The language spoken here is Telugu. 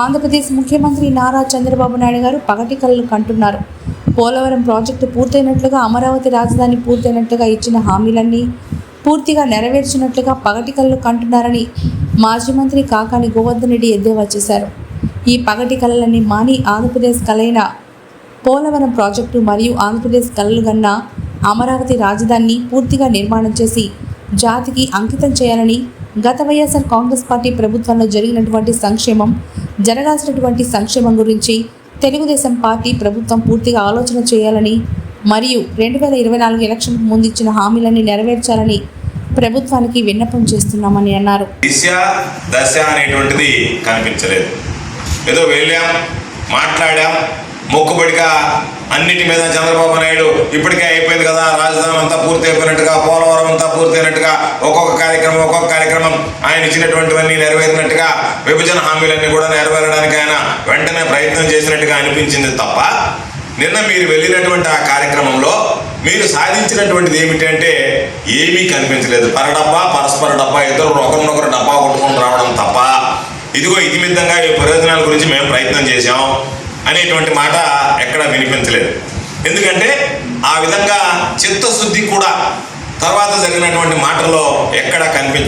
ఆంధ్రప్రదేశ్ ముఖ్యమంత్రి నారా చంద్రబాబు నాయుడు గారు పగటి కళ్ళు కంటున్నారు. పోలవరం ప్రాజెక్టు పూర్తయినట్లుగా అమరావతి రాజధాని పూర్తయినట్లుగా ఇచ్చిన హామీలన్నీ పూర్తిగా నెరవేర్చినట్లుగా పగటి కళ్ళు కంటున్నారని మాజీ మంత్రి కాకాని గోవర్ధన్ రెడ్డి ఎద్దేవా చేశారు. ఈ పగటి కళలన్నీ మాని ఆంధ్రప్రదేశ్ కలైన పోలవరం ప్రాజెక్టు మరియు ఆంధ్రప్రదేశ్ కళలు గన్న అమరావతి రాజధానిని పూర్తిగా నిర్మాణం చేసి జాతికి అంకితం చేయాలని గత వైఎస్ఆర్ కాంగ్రెస్ పార్టీ ప్రభుత్వంలో జరిగినటువంటి సంక్షేమం జరగాల్సినటువంటి సంక్షేమం గురించి తెలుగుదేశం పార్టీ ప్రభుత్వం పూర్తిగా ఆలోచన చేయాలని మరియు రెండు వేల ఇరవై నాలుగు ఎలక్షన్కు ముందు ఇచ్చిన హామీలన్నీ నెరవేర్చాలని ప్రభుత్వానికి విన్నపం చేస్తున్నామని అన్నారు. దిశ దశ అనేటువంటిది కనిపించలేదు. ఏదో వెళ్ళాం మాట్లాడాం మొక్కుబడిగా అన్నిటి మీద చంద్రబాబు నాయుడు ఇప్పటికే అయిపోయింది కదా. రాజధాని అంతా పూర్తి అయిపోయినట్టుగా పోలవరం అంతా పూర్తయినట్టుగా ఒక్కొక్క కార్యక్రమం ఒక్కొక్క కార్యక్రమం ఆయన ఇచ్చినటువంటివన్నీ నెరవేరినట్టుగా విభజన హామీలన్నీ కూడా నెరవేరడానికి ఆయన వెంటనే ప్రయత్నం చేసినట్టుగా అనిపించింది తప్ప నిన్న మీరు వెళ్ళినటువంటి ఆ కార్యక్రమంలో మీరు సాధించినటువంటిది ఏమిటంటే ఏమీ కనిపించలేదు. పర డబ్బా పరస్పర డబ్బా ఇద్దరు ఒకరినొకరు డబ్బా కొట్టుకుని రావడం తప్ప. ఇదిగో ఇతిమిద్దంగా ఈ ప్రయోజనాల గురించి అనేటువంటి మాట ఎక్కడా వినిపించలేదు. ఎందుకంటే ఆ విధంగా చిత్తశుద్ధి కూడా తర్వాత జరిగినటువంటి మాటల్లో ఎక్కడా కనిపించ